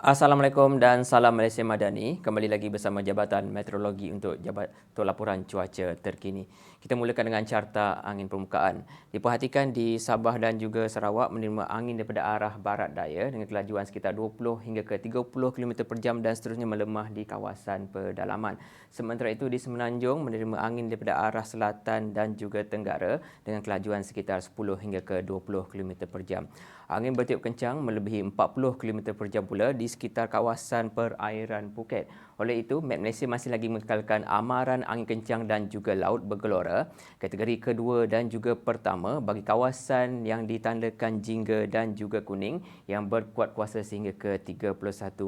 Assalamualaikum dan salam Malaysia Madani. Kembali lagi bersama Jabatan Meteorologi untuk Jabat untuk laporan cuaca terkini. Kita mulakan dengan carta angin permukaan. Diperhatikan di Sabah dan juga Sarawak menerima angin daripada arah barat daya dengan kelajuan sekitar 20 hingga ke 30 km per jam dan seterusnya melemah di kawasan pedalaman. Sementara itu di Semenanjung menerima angin daripada arah selatan dan juga tenggara dengan kelajuan sekitar 10 hingga ke 20 km per jam. Angin bertiup kencang melebihi 40 km per jam pula di sekitar kawasan perairan Phuket. Oleh itu, Met Malaysia masih lagi mengekalkan amaran angin kencang dan juga laut bergelora kategori kedua dan juga pertama bagi kawasan yang ditandakan jingga dan juga kuning yang berkuat kuasa sehingga ke 31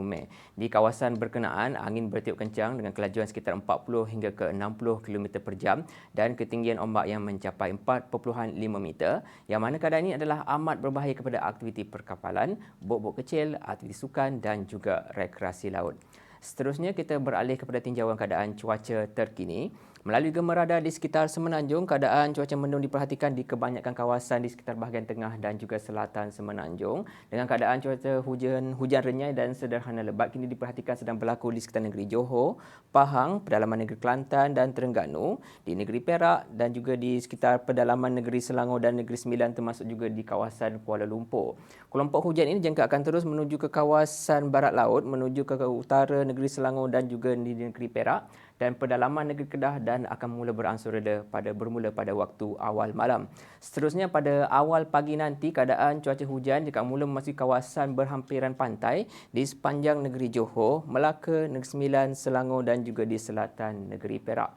Mei. Di kawasan berkenaan, angin bertiup kencang dengan kelajuan sekitar 40 hingga ke 60 km per jam dan ketinggian ombak yang mencapai 4.5 meter yang mana keadaan ini adalah amat berbahaya kepada aktiviti perkapalan, bot-bot kecil, aktiviti sukan dan juga rekreasi laut. Seterusnya kita beralih kepada tinjauan keadaan cuaca terkini. Melalui gemar radar di sekitar Semenanjung, keadaan cuaca mendung diperhatikan di kebanyakan kawasan di sekitar bahagian tengah dan juga selatan Semenanjung. Dengan keadaan cuaca hujan hujan renyai dan sederhana lebat kini diperhatikan sedang berlaku di sekitar negeri Johor, Pahang, pedalaman negeri Kelantan dan Terengganu, di negeri Perak dan juga di sekitar pedalaman negeri Selangor dan negeri Sembilan termasuk juga di kawasan Kuala Lumpur. Kelompok hujan ini jangka akan terus menuju ke kawasan barat laut, menuju ke utara negeri Selangor dan juga di negeri Perak dan pedalaman negeri Kedah dan akan mula beransur reda pada bermula pada waktu awal malam. Seterusnya pada awal pagi nanti keadaan cuaca hujan jika mula memasuki kawasan berhampiran pantai di sepanjang negeri Johor, Melaka, Negeri Sembilan, Selangor dan juga di selatan negeri Perak.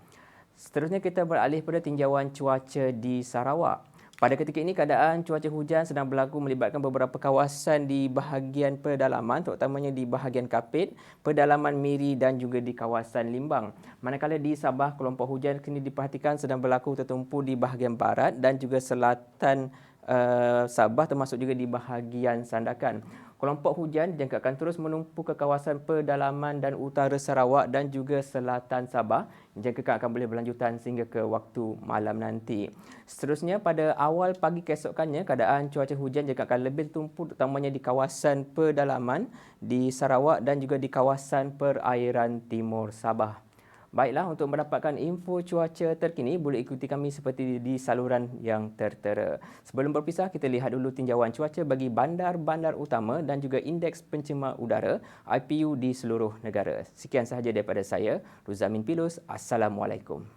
Seterusnya kita beralih pada tinjauan cuaca di Sarawak. Pada ketika ini keadaan cuaca hujan sedang berlaku melibatkan beberapa kawasan di bahagian pedalaman terutamanya di bahagian Kapit, pedalaman Miri dan juga di kawasan Limbang. Manakala di Sabah kelompok hujan kini diperhatikan sedang berlaku tertumpu di bahagian barat dan juga selatan uh, Sabah termasuk juga di bahagian Sandakan. Kelompok hujan jangka akan terus menumpu ke kawasan pedalaman dan utara Sarawak dan juga selatan Sabah jangka akan boleh berlanjutan sehingga ke waktu malam nanti. Seterusnya pada awal pagi keesokannya keadaan cuaca hujan jangka akan lebih tumpu terutamanya di kawasan pedalaman di Sarawak dan juga di kawasan perairan timur Sabah. Baiklah, untuk mendapatkan info cuaca terkini, boleh ikuti kami seperti di saluran yang tertera. Sebelum berpisah, kita lihat dulu tinjauan cuaca bagi bandar-bandar utama dan juga indeks pencemar udara IPU di seluruh negara. Sekian sahaja daripada saya, Ruzamin Pilus. Assalamualaikum.